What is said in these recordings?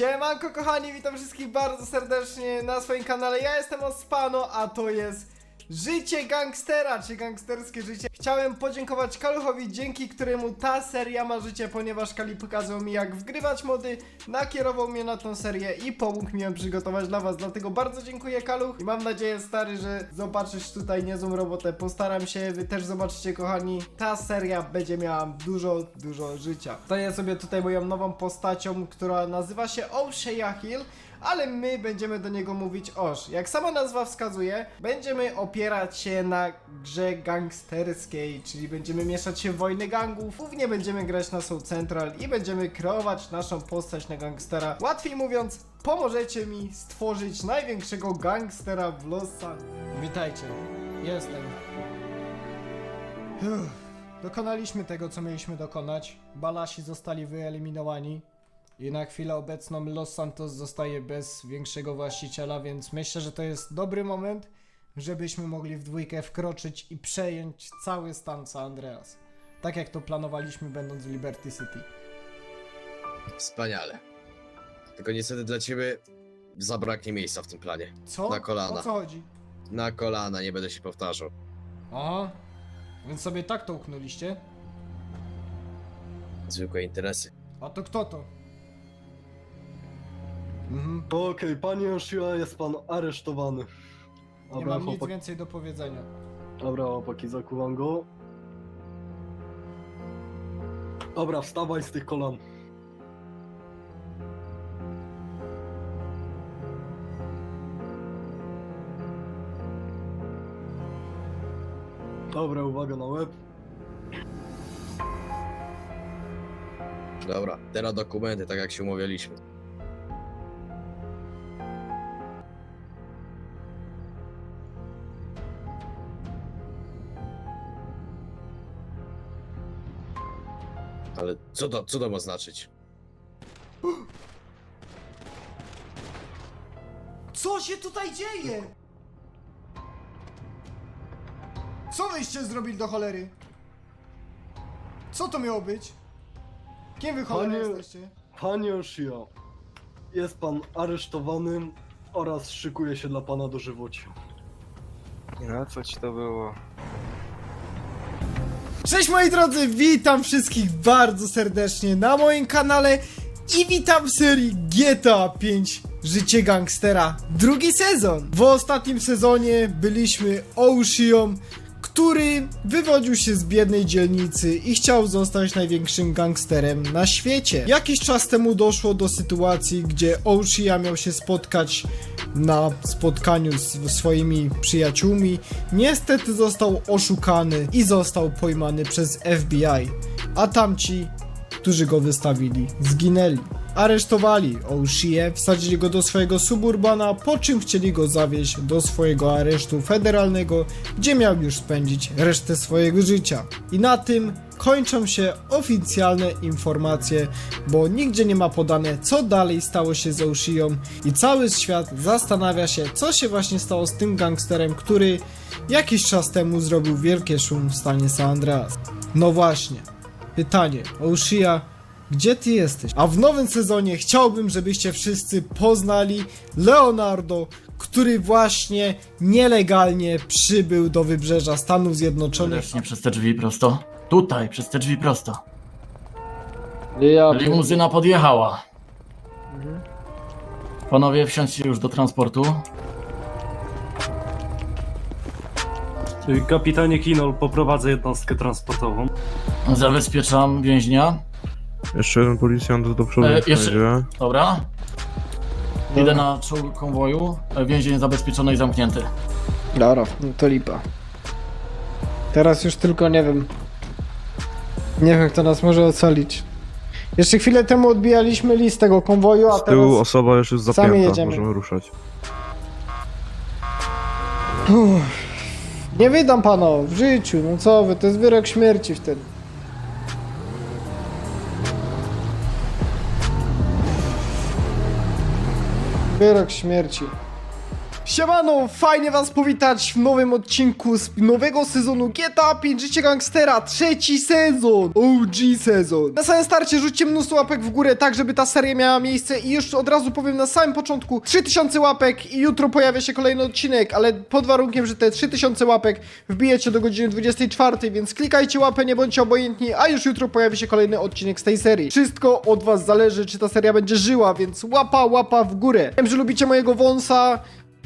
Siemanko kochani, witam wszystkich bardzo serdecznie na swoim kanale. Ja jestem Ospano, a to jest Życie Gangstera, czy gangsterskie życie. Chciałem podziękować Kaluchowi, dzięki któremu ta seria ma życie, ponieważ Kali pokazał mi jak wgrywać mody, nakierował mnie na tą serię i pomógł mi ją przygotować dla was. Dlatego bardzo dziękuję Kaluch i mam nadzieję stary, że zobaczysz tutaj niezłą robotę. Postaram się, wy też zobaczycie kochani. Ta seria będzie miała dużo, dużo życia. Stoję sobie tutaj moją nową postacią, która nazywa się O'Shea Hill ale my będziemy do niego mówić Oż. Jak sama nazwa wskazuje, będziemy opierać się na grze gangsterskiej, czyli będziemy mieszać się w wojny gangów, głównie będziemy grać na Soul Central i będziemy kreować naszą postać na gangstera. Łatwiej mówiąc, pomożecie mi stworzyć największego gangstera w Los Angeles. Witajcie, jestem. Uff, Dokonaliśmy tego, co mieliśmy dokonać. Balasi zostali wyeliminowani. I na chwilę obecną Los Santos zostaje bez większego właściciela, więc myślę, że to jest dobry moment, żebyśmy mogli w dwójkę wkroczyć i przejąć cały stan San Andreas. Tak jak to planowaliśmy będąc w Liberty City. Wspaniale. Tylko niestety dla ciebie zabraknie miejsca w tym planie. Co? Na kolana. O co chodzi? Na kolana, nie będę się powtarzał. Aha. Więc sobie tak to uknęliście? Zwykłe interesy. A to kto to? Mhm. Okej, panie Yoshio, jest pan aresztowany. Nie Dobra, mam nic więcej do powiedzenia. dobra, chłopaki, zakuwam go. Dobra, wstawaj z tych kolan. Dobra, uwaga na łeb. Dobra, teraz dokumenty, tak jak się umawialiśmy. Ale co to, co to ma znaczyć? Co się tutaj dzieje? Co wyście zrobili do cholery? Co to miało być? Kim wy cholera Panie- jesteście? Panie Yoshio, jest pan aresztowany oraz szykuje się dla pana dożywocie. No co ci to było? Cześć moi drodzy, witam wszystkich bardzo serdecznie na moim kanale i witam w serii GTA 5 Życie Gangstera, drugi sezon. W ostatnim sezonie byliśmy Ocean, który wywodził się z biednej dzielnicy i chciał zostać największym gangsterem na świecie. Jakiś czas temu doszło do sytuacji, gdzie Oshia miał się spotkać na spotkaniu z swoimi przyjaciółmi. Niestety został oszukany i został pojmany przez FBI, a tamci, którzy go wystawili, zginęli. Aresztowali O'Shea, wsadzili go do swojego suburbana, po czym chcieli go zawieźć do swojego aresztu federalnego, gdzie miał już spędzić resztę swojego życia. I na tym kończą się oficjalne informacje, bo nigdzie nie ma podane, co dalej stało się z O'Sheą i cały świat zastanawia się, co się właśnie stało z tym gangsterem, który jakiś czas temu zrobił wielkie szum w stanie San Andreas. No właśnie, pytanie, O'Shea, gdzie ty jesteś? A w nowym sezonie chciałbym, żebyście wszyscy poznali Leonardo, który właśnie nielegalnie przybył do wybrzeża Stanów Zjednoczonych. Koniecznie przez te drzwi prosto. Tutaj, przez te drzwi prosto. Ja Limuzyna podjechała. Panowie, wsiądźcie już do transportu. Kapitanie Kinol, poprowadzę jednostkę transportową. Zabezpieczam więźnia. Jeszcze jeden policjant do przodu E, jeszcze- Dobra. Idę na czołg konwoju. E, Więzień zabezpieczony i zamknięty. Dobra, no to lipa. Teraz już tylko nie wiem. Nie wiem, kto nas może ocalić. Jeszcze chwilę temu odbijaliśmy list tego konwoju, a Z tyłu teraz... osoba już jest sami zapięta, jedziemy. możemy ruszać. Uff. Nie wydam pano, w życiu, no co wy, to jest wyrok śmierci wtedy. Wyrok śmierci. Siemano, fajnie was powitać w nowym odcinku z nowego sezonu GTA 5 Życie Gangstera, trzeci sezon, OG sezon. Na samym starcie rzućcie mnóstwo łapek w górę, tak żeby ta seria miała miejsce i już od razu powiem na samym początku 3000 łapek i jutro pojawia się kolejny odcinek, ale pod warunkiem, że te 3000 łapek wbijecie do godziny 24, więc klikajcie łapę, nie bądźcie obojętni, a już jutro pojawi się kolejny odcinek z tej serii. Wszystko od was zależy, czy ta seria będzie żyła, więc łapa, łapa w górę. Wiem, że lubicie mojego wąsa,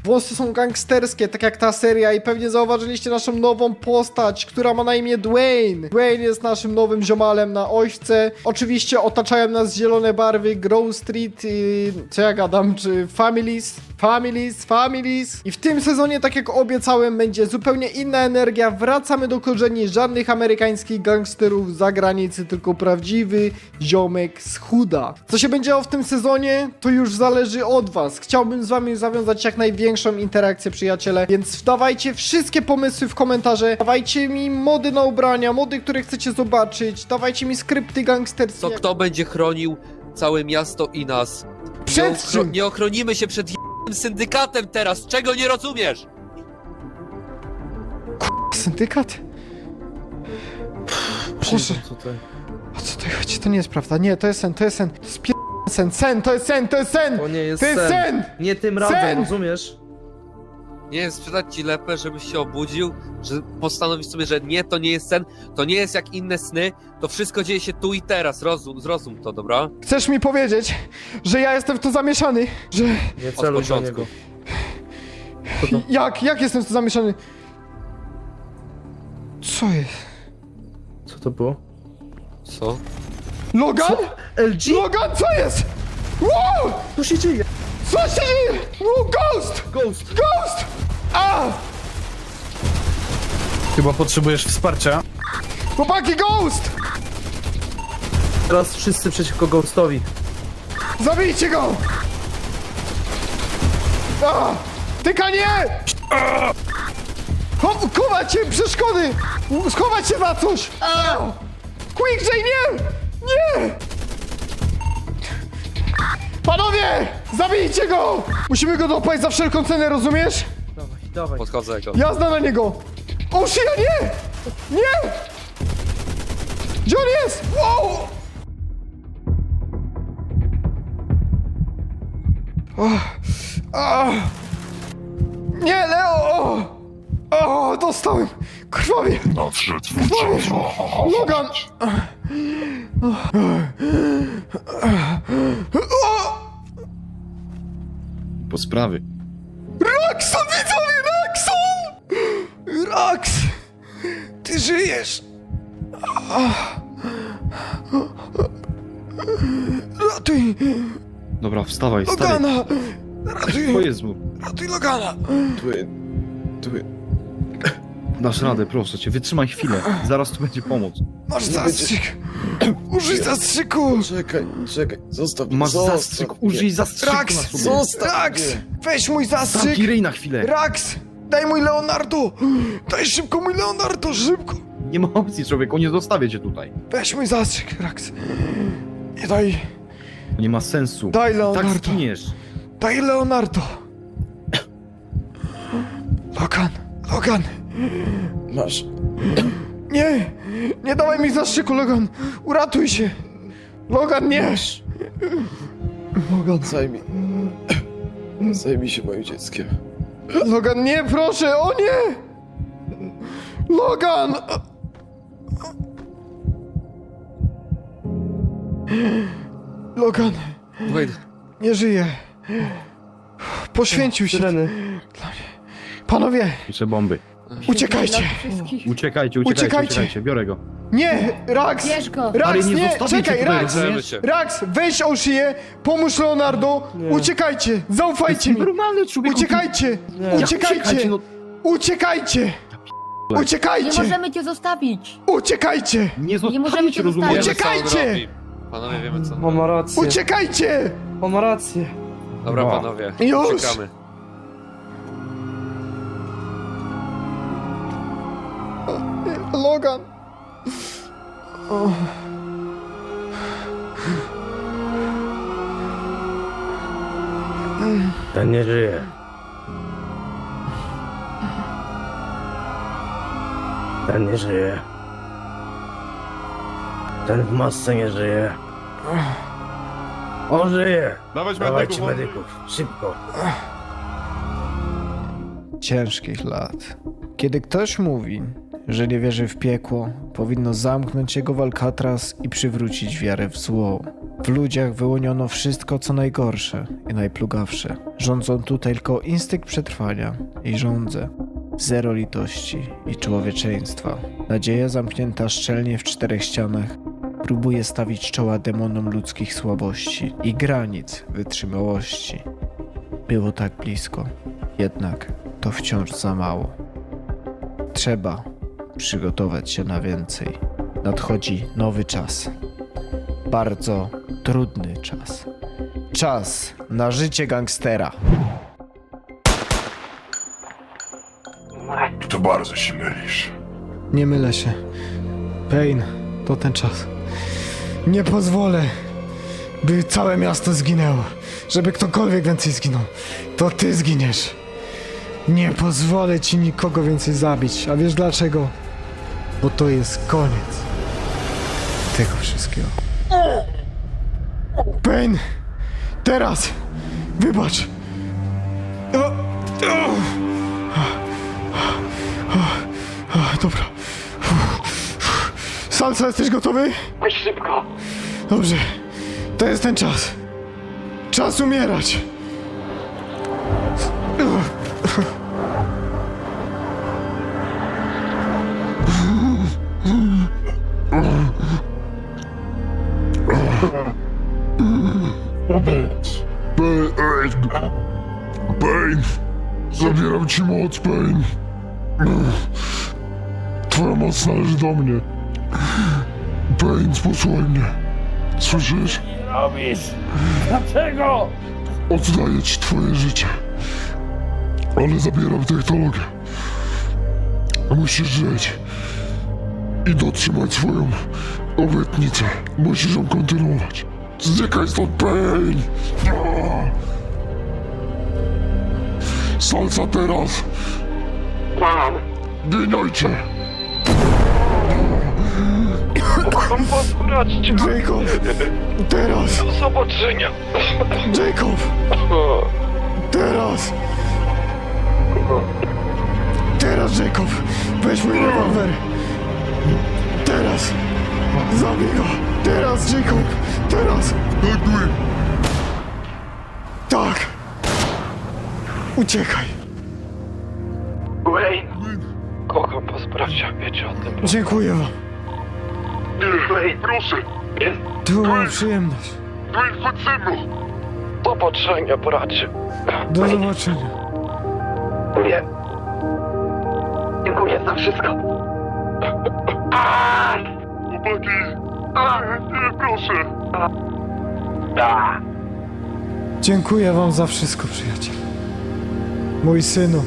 Włosy są gangsterskie, tak jak ta seria i pewnie zauważyliście naszą nową postać, która ma na imię Dwayne. Dwayne jest naszym nowym ziomalem na ośce. Oczywiście otaczają nas zielone barwy, Grove Street, i, co ja gadam, czy Families, Families, Families. I w tym sezonie, tak jak obiecałem, będzie zupełnie inna energia. Wracamy do korzeni żadnych amerykańskich gangsterów z zagranicy, tylko prawdziwy ziomek z chuda. Co się będzie działo w tym sezonie, to już zależy od was. Chciałbym z wami zawiązać jak największą interakcję, przyjaciele, więc dawajcie wszystkie pomysły w komentarze, dawajcie mi mody na ubrania, mody, które chcecie zobaczyć, dawajcie mi skrypty gangsterskie. To kto będzie chronił całe miasto i nas? Przed nie, czym? nie ochronimy się przed syndykatem teraz, czego nie rozumiesz? Syndykat? Proszę. O co to chodzi? To nie jest prawda. Nie, to jest sen, to jest sen. To jest pier... sen, sen, to jest sen, to jest sen! To nie jest To jest sen. sen! Nie tym razem, Sen! rozumiesz? Nie wiem, sprzedać ci lepę, żebyś się obudził, że postanowisz sobie, że nie, to nie jest sen, to nie jest jak inne sny, to wszystko dzieje się tu i teraz, rozum, zrozum to, dobra? Chcesz mi powiedzieć, że ja jestem w to zamieszany? Że... Nie celuj do początku. niego. Jak? Jak jestem w to zamieszany? Co jest? Co to było? Co? Logan? LG? Logan, co jest? Wow! Co się dzieje? Co się dzieje? Wow, ghost! Ghost! Ghost! A! Chyba potrzebujesz wsparcia. Chłopaki, ghost! Teraz wszyscy przeciwko Ghostowi. Zabijcie go! A! Tyka nie! Cho- Chować się, przeszkody! Schować się za coś! Quick, J, nie! Nie! Panowie! Zabijcie go! Musimy go dopaść za wszelką cenę, rozumiesz? Dawaj. Podchodzę go. Jazda na niego! O, shit, nie! Nie! Gdzie on jest? Wow! O, o. Nie, Leo! O, o dostałem! Krwawie! Krwawie! Logan! Po sprawy. Raxon, widzowie, Ty żyjesz! Ratuj Dobra, wstawaj, stary. Logana! To Ratuj, jest mu. ratuj Logana! Ty, ty. Dasz radę, proszę cię, wytrzymaj chwilę. Zaraz tu będzie pomoc. Masz zastrzyk! Użyj zastrzyku! Czekaj, czekaj, zostaw Masz zostaw zastrzyk, mnie. użyj zastrzyku Rax! na sobie. Zostaw Rax! mnie. Weź mój zastrzyk! Ryj na chwilę. Rax! Daj mój Leonardo! Daj szybko mój Leonardo, szybko! Nie ma opcji, człowieku, nie zostawię cię tutaj. Weź mój zastrzyk, Rax! I daj, To nie ma sensu. daj Tak Leonardo! zginiesz. Daj Leonardo! Logan! Logan! Masz. Nie! Nie dawaj mi zastrzyku, Logan! Uratuj się! Logan, nie! Logan, Zajmij. Zajmij się moim dzieckiem. Logan, nie, proszę! O nie! Logan! Logan, Wait, nie żyje. Poświęcił się. Syreny. Panowie, Piszę bomby. Uciekajcie! Uciekajcie, uciekajcie, Uciekajcie. uciekajcie. Biorę go. Nie! Rax! Bierz go! Rax, Ale nie nie! zostawię cię Czekaj, tutaj, Rax! cię. Rax, weź o szyję, pomóż Leonardo, uciekajcie! Zaufajcie mi! Normalny człowiek. Uciekajcie! Uciekajcie! no. Uciekajcie! Nie Uciekajcie! możemy cię zostawić! Uciekajcie! Nie możemy zostawię cię cię, rozumiesz? wiemy co on Uciekajcie! robi. Panowie wiemy co. On ma rację. Uciekajcie! On ma rację. Dobra No. panowie, Już. uciekamy. Logan! O. Ten nie żyje. Ten nie żyje. Ten w masce nie żyje. On żyje! Dawać Dawajcie medyków, szybko. Ciężkich lat. Kiedy ktoś mówi, że nie wierzy w piekło, powinno zamknąć jego w Alcatraz i przywrócić wiarę w zło. W ludziach wyłoniono wszystko, co najgorsze i najplugawsze. Rządzą tu tylko instynkt przetrwania i żądzę. Zero litości i człowieczeństwa. Nadzieja zamknięta szczelnie w czterech ścianach próbuje stawić czoła demonom ludzkich słabości i granic wytrzymałości. Było tak blisko, jednak to wciąż za mało. Trzeba przygotować się na więcej. Nadchodzi nowy czas. Bardzo trudny czas. Czas na życie gangstera. To bardzo się mylisz. Nie mylę się. Pain, to ten czas. Nie pozwolę, by całe miasto zginęło. Żeby ktokolwiek więcej zginął. To ty zginiesz. Nie pozwolę ci nikogo więcej zabić. A wiesz dlaczego? Bo to jest koniec tego wszystkiego. Pain! Teraz! Wybacz! O, o. O, Dobra. Salsa, jesteś gotowy? Szybko. Dobrze. To jest ten czas. Czas umierać. Pain. Pain. Zabieram ci moc, Pain. Twoja moc należy do mnie. Pain, posłuchaj mnie. Słyszysz? Robisz. Dlaczego? Oddaję ci twoje życie. Ale zabieram technologię. Musisz żyć. I dotrzymać swoją obietnicę. Musisz ją kontynuować. Znikaj stąd, Pain! Salsa teraz! Ginajcie! Jacob! Teraz! Do zobaczenia! Jacob! Teraz! Teraz, Jacob! Weź mój rewolwer! Teraz! Zabij go! Teraz, Jacob! Teraz! Tak! Uciekaj! Wayne. Kocham was bracia, wiecie o tym. Dziękuję wam. Nie, proszę! To była przyjemność. Dwayne, chodź ze mną! Do zobaczenia, bracie. Do zobaczenia. Wiem. Dziękuję za wszystko. Chłopaki! Nie, proszę! Dziękuję wam za wszystko, przyjaciel. Mój synu,